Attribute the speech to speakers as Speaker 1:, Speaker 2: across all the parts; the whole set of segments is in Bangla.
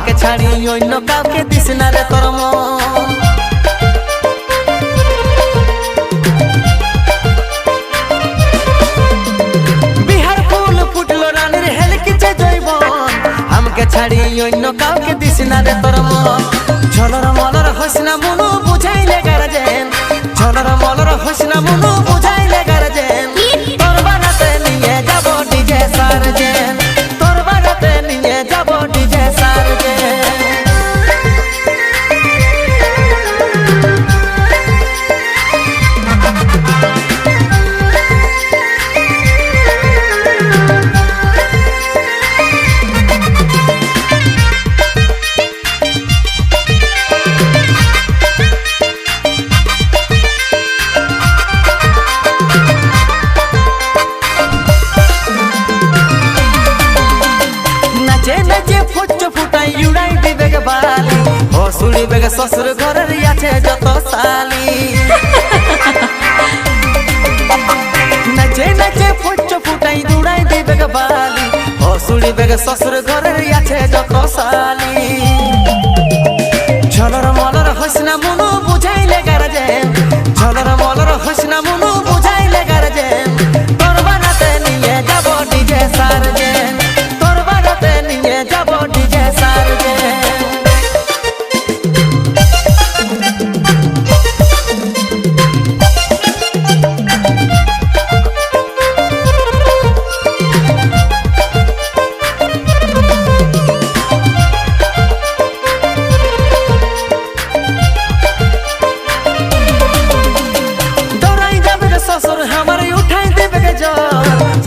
Speaker 1: আমাকে ছাড়ি, অন্য কাউকে দিস না রে তোর ছাড়ি, অন্য কাউকে দিস না রে তোর ঝলর মলর হইস না মনু বুঝাইলে গারজেন। ঝলর মলর হইস না মনু ও বেগে শ্বশুর ঘরের আছে যত সালি নাচে নাচে ফুচ ফুটাই দুড়াই দিবে বেগে বালি। ও শুনিবে গে শ্বশুর ঘরের আছে যত সালি ঝলর মলর হসনা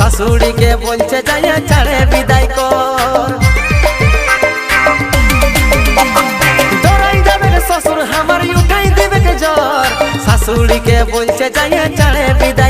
Speaker 1: শাশুড়িকে বলছে যাইয়া ছাড়ে বিদায় কর। শ্বশুর আমার উঠাই দেবে জ্বর। শাশুড়িকে বলছে যাইয়া ছাড়ে বিদায়